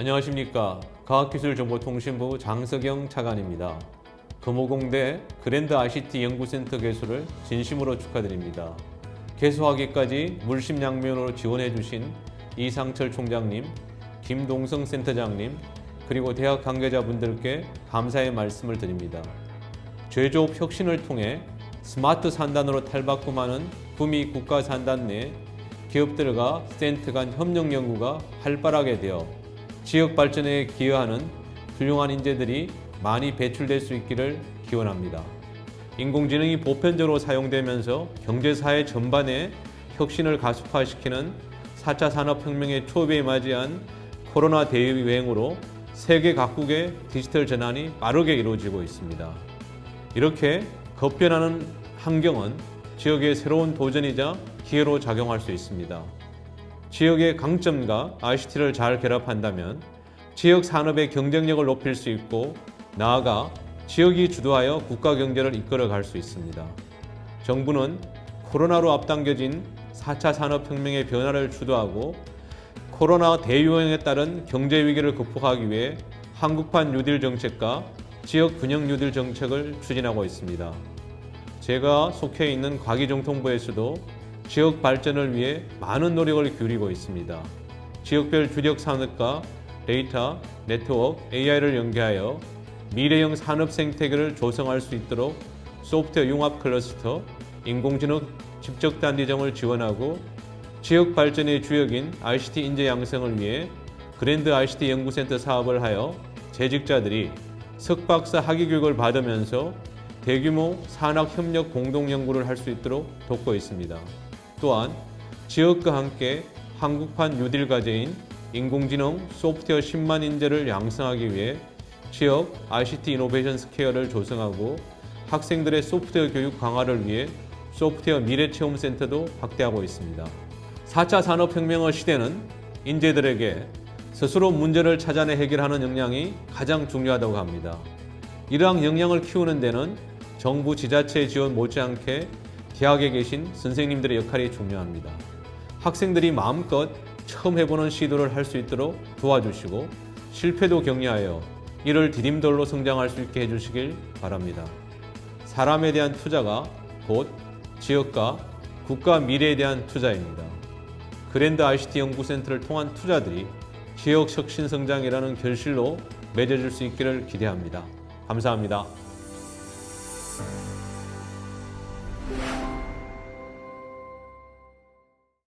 안녕하십니까. 과학기술정보통신부 장석영 차관입니다. 금호공대 그랜드 ICT 연구센터 개소를 진심으로 축하드립니다. 개소하기까지 물심양면으로 지원해 주신 이상철 총장님, 김동성 센터장님, 그리고 대학 관계자분들께 감사의 말씀을 드립니다. 제조업 혁신을 통해 스마트 산단으로 탈바꿈하는 구미 국가 산단 내 기업들과 센트 간 협력 연구가 활발하게 되어 지역 발전에 기여하는 훌륭한 인재들이 많이 배출될 수 있기를 기원합니다. 인공지능이 보편적으로 사용되면서 경제사회 전반에 혁신을 가속화시키는 4차 산업혁명의 초비에 맞이한 코로나 대유행으로 세계 각국의 디지털 전환이 빠르게 이루어지고 있습니다. 이렇게 급변하는 환경은 지역의 새로운 도전이자 기회로 작용할 수 있습니다. 지역의 강점과 ICT를 잘 결합한다면 지역 산업의 경쟁력을 높일 수 있고 나아가 지역이 주도하여 국가 경제를 이끌어 갈 수 있습니다. 정부는 코로나로 앞당겨진 4차 산업혁명의 변화를 주도하고 코로나 대유행에 따른 경제 위기를 극복하기 위해 한국판 뉴딜 정책과 지역 균형 뉴딜 정책을 추진하고 있습니다. 제가 속해 있는 과기정통부에서도 지역 발전을 위해 많은 노력을 기울이고 있습니다. 지역별 주력 산업과 데이터, 네트워크, AI를 연계하여 미래형 산업 생태계를 조성할 수 있도록 소프트웨어 융합 클러스터, 인공지능 집적단지점을 지원하고 지역 발전의 주역인 ICT 인재 양성을 위해 그랜드 ICT 연구센터 사업을 하여 재직자들이 석박사 학위 교육을 받으면서 대규모 산학 협력 공동 연구를 할 수 있도록 돕고 있습니다. 또한 지역과 함께 한국판 뉴딜 과제인 인공지능 소프트웨어 10만 인재를 양성하기 위해 지역 ICT 이노베이션 스퀘어를 조성하고 학생들의 소프트웨어 교육 강화를 위해 소프트웨어 미래체험센터도 확대하고 있습니다. 4차 산업혁명의 시대는 인재들에게 스스로 문제를 찾아내 해결하는 역량이 가장 중요하다고 합니다. 이러한 역량을 키우는 데는 정부 지자체의 지원 못지않게 대학에 계신 선생님들의 역할이 중요합니다. 학생들이 마음껏 처음 해보는 시도를 할 수 있도록 도와주시고 실패도 격려하여 이를 디딤돌로 성장할 수 있게 해주시길 바랍니다. 사람에 대한 투자가 곧 지역과 국가 미래에 대한 투자입니다. 그랜드 ICT 연구센터를 통한 투자들이 지역 혁신 성장이라는 결실로 맺어질 수 있기를 기대합니다. 감사합니다.